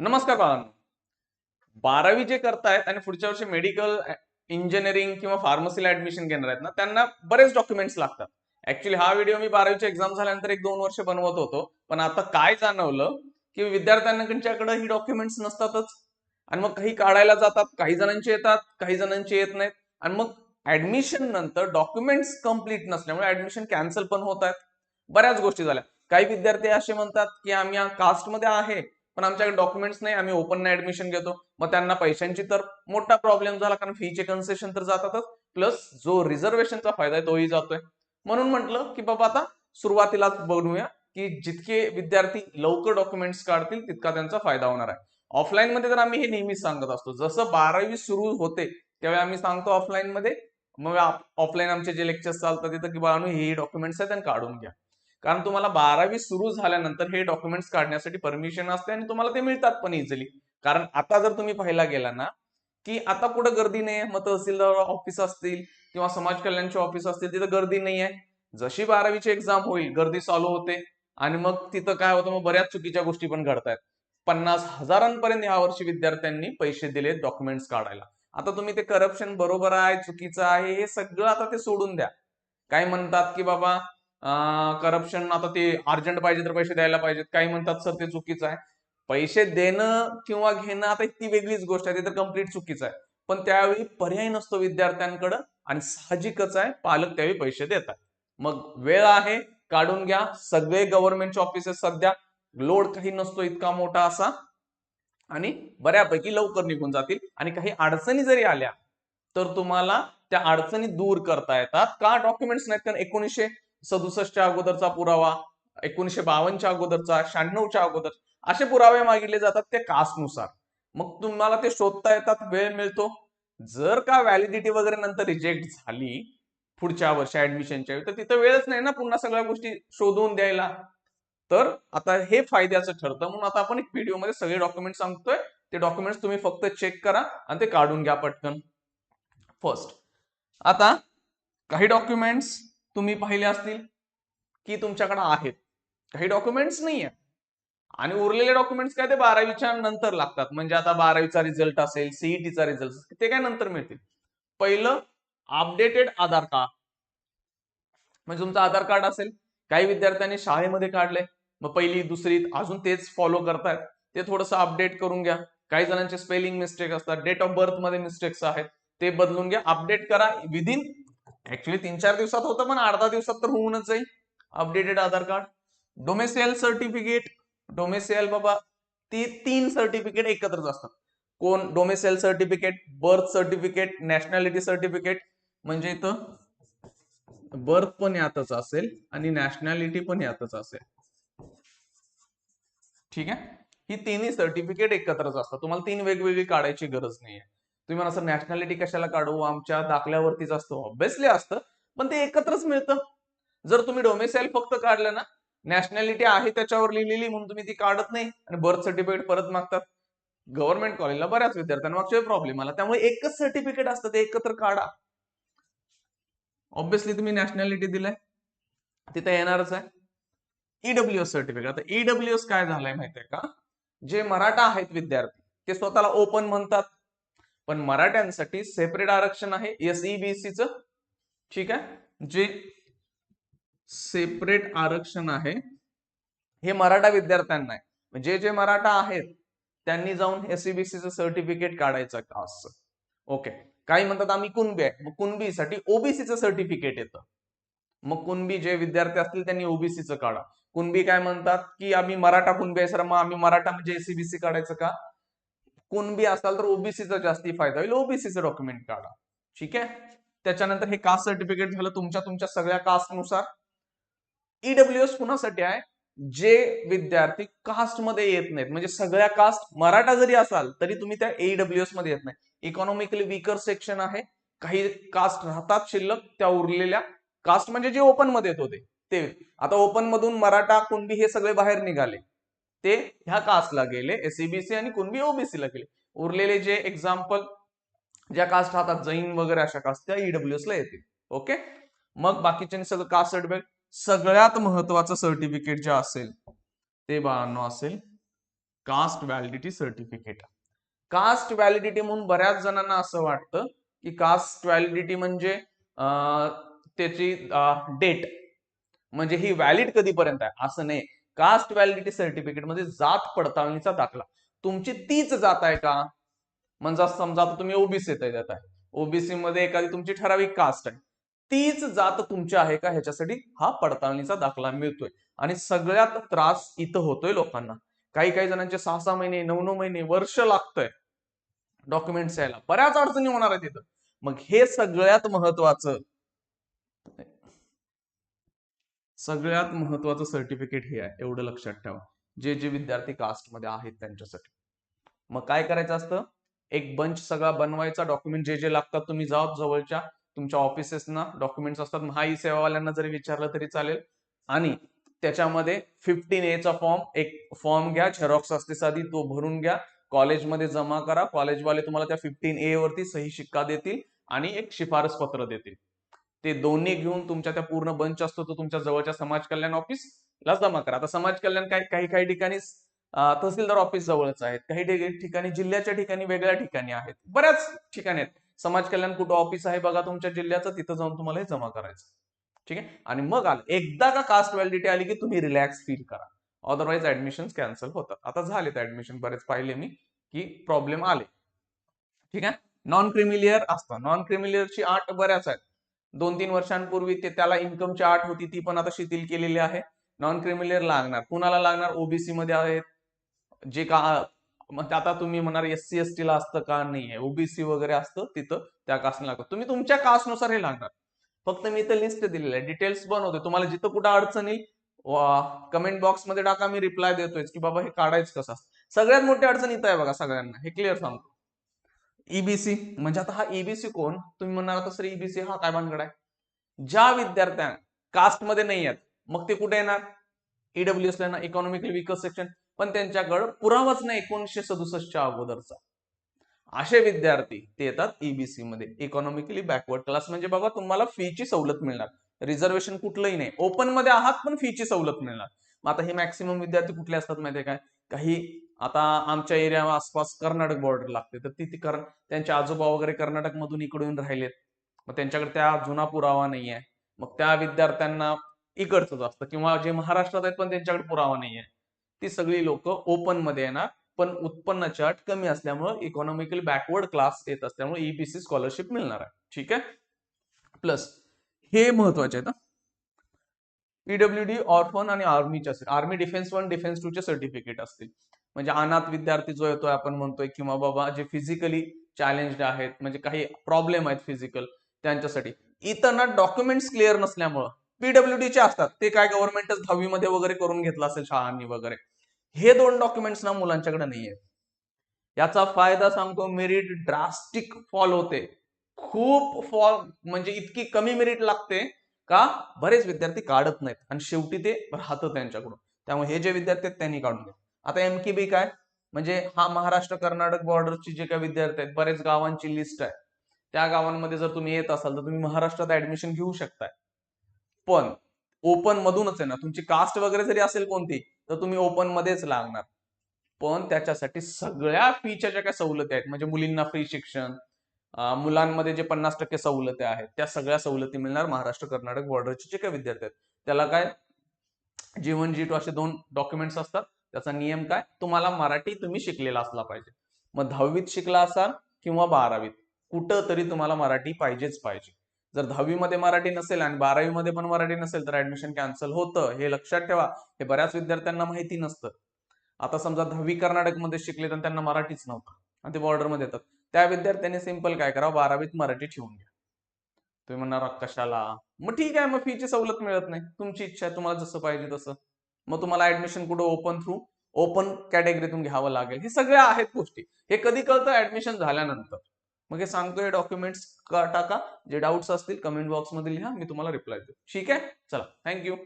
नमस्कार बाळांनो. बारावी जे करतायत आणि पुढच्या वर्षी मेडिकल इंजिनिअरिंग किंवा फार्मसीला ऍडमिशन घेणार आहेत ना त्यांना बरेच डॉक्युमेंट्स लागतात. ऍक्च्युली हा व्हिडिओ मी बारावीची एक्झाम झाल्यानंतर एक दोन वर्ष बनवत होतो. पण आता काय जाणवलं की विद्यार्थ्यांकडे ही डॉक्युमेंट्स नसतातच. आणि मग काही काढायला जातात काही जणांचे येतात काही जणांचे येत नाहीत. आणि मग ऍडमिशन नंतर डॉक्युमेंट्स कंप्लीट नसल्यामुळे ऍडमिशन कॅन्सल पण होत आहेत. बऱ्याच गोष्टी झाल्या. काही विद्यार्थी असे म्हणतात की आम्ही या कास्टमध्ये आहे. पण आमच्याकडे डॉक्युमेंट्स नाही आम्ही ओपन ऍडमिशन घेतो. मग त्यांना पैशांची तर मोठा प्रॉब्लेम झाला कारण फीचे कन्सेशन तर जातातच. प्लस जो रिझर्वेशनचा फायदा आहे तोही जातोय. म्हणून म्हटलं की बाबा आता सुरुवातीलाच बघूया की जितके विद्यार्थी लवकर डॉक्युमेंट्स काढतील तितका त्यांचा फायदा होणार आहे. ऑफलाईन मध्ये तर आम्ही हे नेहमीच सांगत असतो. जसं बारावी सुरू होते त्यावेळी आम्ही सांगतो ऑफलाईन मध्ये. मग ऑफलाईन आमचे जे लेक्चर्स चालतात तिथं की बाळांनो हे डॉक्युमेंट्स आहेत त्यांना काढून घ्या. कारण तुम्हाला बारावी सुरू झाल्यानंतर हे डॉक्युमेंट्स काढण्यासाठी परमिशन असते आणि तुम्हाला ते मिळतात पण इझिली कारण आता जर तुम्ही पाहायला गेला ना की आता कुठं गर्दी नाही आहे मग तहसीलदार ऑफिस असतील किंवा समाज कल्याणचे ऑफिस असतील तिथं गर्दी नाही आहे जशी बारावीची एक्झाम होईल गर्दी चालू होते. आणि मग तिथं काय होतं? मग बऱ्याच चुकीच्या गोष्टी पण घडतायत. पन्नास हजारांपर्यंत या वर्षी विद्यार्थ्यांनी पैसे दिले डॉक्युमेंट्स काढायला. आता तुम्ही ते करप्शन बरोबर आहे चुकीचं आहे हे सगळं आता ते सोडून द्या. काय म्हणतात की बाबा करप्शन आता ते अर्जंट पाहिजे तर पैसे द्यायला पाहिजेत. काही म्हणतात सर ते चुकीचं आहे. पैसे देणं किंवा घेणं आता ती वेगळीच गोष्ट आहे. ते तर कंप्लीट चुकीचं आहे. पण त्यावेळी पर्याय नसतो विद्यार्थ्यांकडं आणि साहजिकच आहे. पालक त्यावेळी पैसे देतात. मग वेळ आहे काढून घ्या. सगळे गव्हर्नमेंटचे ऑफिसेस सध्या लोड काही नसतो इतका मोठा असा. आणि बऱ्यापैकी लवकर निघून जातील. आणि काही अडचणी जरी आल्या तर तुम्हाला त्या अडचणी दूर करता येतात. का डॉक्युमेंट्स नाहीत? कारण एकोणीसशे सदुसष्टच्या अगोदरचा पुरावा एकोणीसशे बावन्नच्या अगोदरचा शहाण्णवच्या अगोदर असे पुरावे मागितले जातात त्या कास्टनुसार मग तुम्हाला ते शोधता येतात वेळ मिळतो. जर का व्हॅलिडिटी वगैरे नंतर रिजेक्ट झाली पुढच्या वर्षी ऍडमिशनच्या वेळी तर तिथं वेळच नाही ना पुन्हा सगळ्या गोष्टी शोधून द्यायला. तर आता हे फायद्याचं ठरतं. म्हणून आता आपण एक व्हिडिओमध्ये सगळे डॉक्युमेंट सांगतोय. ते डॉक्युमेंट्स तुम्ही फक्त चेक करा आणि ते काढून घ्या पटकन. फर्स्ट आता काही डॉक्युमेंट्स तुम्ही पाहिले असतील की तुमच्याकडे आहेत. काही डॉक्युमेंट्स नाही आहेत आणि उरलेले डॉक्युमेंट्स काय ते बारावीच्या नंतर लागतात. म्हणजे आता बारावीचा रिझल्ट असेल सीईटीचा रिझल्ट ते काय नंतर मिळतील? पहिलं अपडेटेड आधार कार्ड. म्हणजे तुमचं आधार कार्ड असेल काही विद्यार्थ्यांनी शाळेमध्ये काढले मग पहिली दुसरी अजून तेच फॉलो करतायत. ते थोडंसं अपडेट करून घ्या. काही जणांचे स्पेलिंग मिस्टेक असतात डेट ऑफ बर्थमध्ये मिस्टेक्स आहेत ते बदलून घ्या. अपडेट करा विदिन ऍक्च्युली तीन चार दिवसात होतं पण अर्धा दिवसात तर होऊनच जाईल. Updated Aadhaar card domicile certificate domicile बाबा ती तीन सर्टिफिकेट एकत्रच असतात. कोण? Domicile certificate birth certificate nationality certificate म्हणजे इथं बर्थ पण यातच असेल आणि नॅशनॅलिटी पण यातच असेल. ठीक आहे? ही तिन्ही सर्टिफिकेट एकत्रच असतात. तुम्हाला तीन वेगवेगळी काढायची गरज नाहीये. तुम्ही म्हणा असं नॅशनॅलिटी कशाला काढू? आमच्या दाखल्यावरतीच असतं. ऑब्विसली असतं पण ते एकत्रच मिळतं. जर तुम्ही डोमेसाईल फक्त काढलं ना नॅशनॅलिटी आहे त्याच्यावर लिहिलेली म्हणून तुम्ही ती काढत नाही आणि बर्थ सर्टिफिकेट परत मागतात. गव्हर्नमेंट कॉलेजला बऱ्याच विद्यार्थ्यांना मागच्या प्रॉब्लेम आला. त्यामुळे एकच सर्टिफिकेट असतं ते एकत्र काढा. ऑब्विसली तुम्ही नॅशनॅलिटी दिलाय. तिथे येणारच आहे. ईडब्ल्यू एस सर्टिफिकेट आता ईडब्ल्यू एस काय झालंय माहितीये का? जे मराठा आहेत विद्यार्थी ते स्वतःला ओपन म्हणतात. पण मराठ्यांसाठी सेपरेट आरक्षण आहे एसईबीसीच ठीक आहे? जे सेपरेट आरक्षण आहे हे मराठा विद्यार्थ्यांना आहे. म्हणजे जे मराठा आहेत त्यांनी जाऊन एसईबीसीचं सर्टिफिकेट काढायचं का असं? ओके काही म्हणतात आम्ही कुणबी आहे. मग कुणबीसाठी ओबीसीचं सर्टिफिकेट येतं. मग कुणबी जे विद्यार्थी असतील त्यांनी ओबीसीचं काढा. कुणबी काय म्हणतात की आम्ही मराठा कुणबी आहे सर मग आम्ही मराठा म्हणजे एसीबीसी काढायचं का? कुणबी असाल तर ओबीसीचा जास्ती फायदा होईल. ओबीसीचं डॉक्युमेंट काढा. ठीक आहे? त्याच्यानंतर हे कास्ट सर्टिफिकेट झालं तुमच्या तुमच्या सगळ्या कास्टनुसार ईडब्ल्यू एस कुणासाठी आहे? जे विद्यार्थी कास्टमध्ये येत नाहीत. म्हणजे सगळ्या कास्ट मराठा जरी असाल तरी तुम्ही त्या एडब्ल्यू एसमध्ये येत नाही. इकॉनॉमिकली वीकर सेक्शन आहे. काही कास्ट राहतात शिल्लक त्या उरलेल्या कास्ट म्हणजे जे ओपनमध्ये येत होते. ते. आता ओपन मधून मराठा कुणबी हे सगळे बाहेर निघाले. ते ह्या कास्टला गेले एसईबीसी आणि कुणबी ओबीसी ला गेले. उरलेले जे एक्झाम्पल ज्या कास्ट राहतात जैन वगैरे अशा कास्ट त्या ईडब्ल्यूएस ला येतील. ओके मग बाकीचे सगळं कास्ट सर्टिफिकेट सगळ्यात महत्वाचं सर्टिफिकेट जे असेल ते बाळांनो असेल caste validity certificate caste validity म्हणून बऱ्याच जणांना असं वाटतं की कास्ट व्हॅलिडिटी म्हणजे त्याची डेट म्हणजे ही व्हॅलिड कधीपर्यंत आहे? असं नाही. कास्ट व्हॅलिडिटी सर्टिफिकेटमध्ये जात पडताळणीचा दाखला. तुमची तीच जात आहे का? म्हणजे समजा आता तुम्ही ओबीसी जात आहे. ओबीसी मध्ये एखादी तुमची ठराविक कास्ट आहे. तीच जात तुमची आहे का? ह्याच्यासाठी हा पडताळणीचा दाखला मिळतोय. आणि सगळ्यात त्रास इथं होतोय लोकांना. काही काही जणांचे सहा सहा महिने नऊ नऊ महिने वर्ष लागतंय. डॉक्युमेंट्स यायला. बऱ्याच अडचणी होणार आहेत तिथं मग हे सगळ्यात महत्वाचं. सगळ्यात महत्वाचं सर्टिफिकेट हे आहे एवढं लक्षात ठेवा. जे जे विद्यार्थी कास्टमध्ये आहेत त्यांच्यासाठी. मग काय करायचं असतं? एक बंच सगळा बनवायचा डॉक्युमेंट जे जे लागतात तुम्ही जाओ जवळच्या तुमच्या ऑफिसेसना डॉक्युमेंट्स असतात महा ई सेवावाल्यांना जरी विचारलं तरी चालेल. आणि त्याच्यामध्ये फिफ्टीन एचा फॉर्म एक फॉर्म घ्या झेरॉक्स असते साधी तो भरून घ्या. कॉलेजमध्ये जमा करा. कॉलेजवाले तुम्हाला त्या फिफ्टीन ए वरती सही शिक्का देतील आणि एक शिफारस पत्र देतील. ते दोन्ही घेऊन तुमच्या त्या पूर्ण बंच असतो तो तुमच्या जवळच्या समाज कल्याण ऑफिसला जमा करा. आता समाज कल्याण काही काही काही ठिकाणी तहसीलदार ऑफिस जवळच आहेत. काही ठिकाणी जिल्ह्याच्या ठिकाणी वेगळ्या ठिकाणी आहेत. बऱ्याच ठिकाणी आहेत. समाज कल्याण कुठं ऑफिस आहे बघा तुमच्या जिल्ह्याचं तिथं जाऊन तुम्हाला हे जमा करायचं. ठीक आहे? आणि मग आलं एकदा का कास्ट व्हॅलिडिटी आली की तुम्ही रिलॅक्स फील करा. अदरवाईज ऍडमिशन कॅन्सल होतात. आता झाले तर ऍडमिशन बरेच पाहिले मी की प्रॉब्लेम आले. ठीक आहे? नॉन क्रिमिलियर असतं. नॉन क्रिमिलियरची आठ बऱ्याच आहेत. दोन तीन वर्षांपूर्वी ते त्याला इन्कमची आठ होती ती पण आता शिथिल केलेली आहे. नॉन क्रिमिलियर लागणार. कुणाला लागणार? ओबीसी मध्ये आहेत. जे का मग आता तुम्ही म्हणणार एस सी एस टी ला असतं का? नाही आहे ओबीसी वगैरे असतं तिथं त्या कास्टला लागतं तुम्ही तुमच्या कास्टनुसार हे लागणार. फक्त मी इथं लिस्ट दिलेली आहे. डिटेल्स बनवतोय. तुम्हाला जिथं कुठं अडचण येईल कमेंट बॉक्समध्ये टाका. मी रिप्लाय देतोय की बाबा हे काढायचं कसं सगळ्यात मोठी अडचण इथं आहे बघा सगळ्यांना. हे क्लिअर सांगतो. ईबीसी म्हणजे आता हा ईबीसी कोण? तुम्ही म्हणणार आता सर ईबीसी हा काय भानगड आहे? ज्या विद्यार्थ्या कास्टमध्ये नाही आहेत मग ते कुठे येणार? ईडब्ल्यू एस ला इकॉनॉमिकली विकस सेक्शन पण त्यांच्याकडं पुरावाच नाही एकोणीसशे सदुसष्टच्या अगोदरचा. असे विद्यार्थी ते येतात ईबीसी मध्ये. इकॉनॉमिकली बॅकवर्ड क्लास म्हणजे बाबा तुम्हाला फीची सवलत मिळणार. रिझर्वेशन कुठलंही नाही. ओपनमध्ये आहात पण फीची सवलत मिळणार. मग आता हे मॅक्सिमम विद्यार्थी कुठले असतात माहितीये काय? काही आता आमच्या एरिया आसपास कर्नाटक बॉर्डर लागते. तर ती कर त्यांचे आजोबा वगैरे कर्नाटक मधून इकडून राहिलेत. मग त्यांच्याकडे त्या जुना पुरावा नाही आहे. मग त्या विद्यार्थ्यांना इकडचंच असतं किंवा जे महाराष्ट्रात आहेत पण त्यांच्याकडे पुरावा नाही आहे. ती सगळी लोक ओपनमध्ये येणार पण उत्पन्नाची अट कमी असल्यामुळं इकॉनॉमिकली बॅकवर्ड क्लास येत असल्यामुळे ईबीसी स्कॉलरशिप मिळणार आहे. ठीक आहे? प्लस हे महत्त्वाचे आहेत पीडब्ल्यू डी ऑर्फन आणि आर्मीचे असेल army defence one defence two चे सर्टिफिकेट असतील. म्हणजे अनाथ विद्यार्थी जो येतोय आपण म्हणतोय किंवा बाबा जे फिजिकली चॅलेंज आहेत म्हणजे काही प्रॉब्लेम आहेत फिजिकल त्यांच्यासाठी. इथं ना डॉक्युमेंट्स क्लिअर नसल्यामुळं पीडब्ल्यू चे असतात ते काय गव्हर्नमेंटच दहावीमध्ये वगैरे करून घेतलं असेल शाळांनी वगैरे. हे दोन डॉक्युमेंट्स ना मुलांच्याकडे नाहीये. याचा फायदा सांगतो मेरिट ड्रास्टिक फॉल होते. खूप फॉल म्हणजे इतकी कमी मेरिट लागते का बरेच विद्यार्थी काढत नाहीत. आणि शेवटी ते राहतं त्यांच्याकडून. त्यामुळे हे जे विद्यार्थी आहेत त्यांनी काढून घ्या. आता एम की बी काय? म्हणजे हा महाराष्ट्र कर्नाटक बॉर्डरची जे काही विद्यार्थी आहेत बरेच गावांची लिस्ट आहे. त्या गावांमध्ये जर तुम्ही येत असाल तर तुम्ही महाराष्ट्रात ऍडमिशन घेऊ शकताय. पण ओपन मधूनच आहे ना तुमची कास्ट वगैरे जरी असेल कोणती तर तुम्ही ओपन मध्येच लागणार. पण त्याच्यासाठी सगळ्या फीच्या ज्या काय सवलती आहेत म्हणजे मुलींना फ्री शिक्षण मुलांमध्ये जे पन्नास टक्के सवलत्या आहेत त्या सगळ्या सवलती मिळणार महाराष्ट्र कर्नाटक बॉर्डरचे जे काही विद्यार्थी आहेत. त्याला काय? जीवन जी टू असे दोन डॉक्युमेंट्स असतात. त्याचा नियम काय? तुम्हाला मराठी तुम्ही शिकलेला असला पाहिजे. मग दहावीत शिकला असाल किंवा बारावीत कुठं तरी तुम्हाला मराठी पाहिजेच पाहिजे. जर दहावीमध्ये मराठी नसेल आणि बारावीमध्ये पण मराठी नसेल तर ऍडमिशन कॅन्सल होतं हे लक्षात ठेवा. हे बऱ्याच विद्यार्थ्यांना माहिती नसतं. आता समजा दहावी कर्नाटकमध्ये शिकले तर त्यांना मराठीच नव्हतं. आणि ते बॉर्डरमध्ये येतात. त्या विद्यार्थ्यांनी सिंपल काय करावं? बारावीत मराठी ठेवून घ्या. तुम्ही म्हणणार कशाला? मग ठीक आहे मग फीची सवलत मिळत नाही. तुमची इच्छा आहे तुम्हाला जसं पाहिजे तसं. मग तुम्हाला ऍडमिशन कुठं ओपन थ्रू ओपन कॅटेगरीतून घ्यावं लागेल. हे सगळ्या आहेत गोष्टी. हे कधी कळतं? ऍडमिशन झाल्यानंतर. मग हे सांगतोय डॉक्युमेंट्स टाका. जे डाऊट्स असतील कमेंट बॉक्समध्ये लिहा. मी तुम्हाला रिप्लाय देतो. ठीक आहे? चला. थँक्यू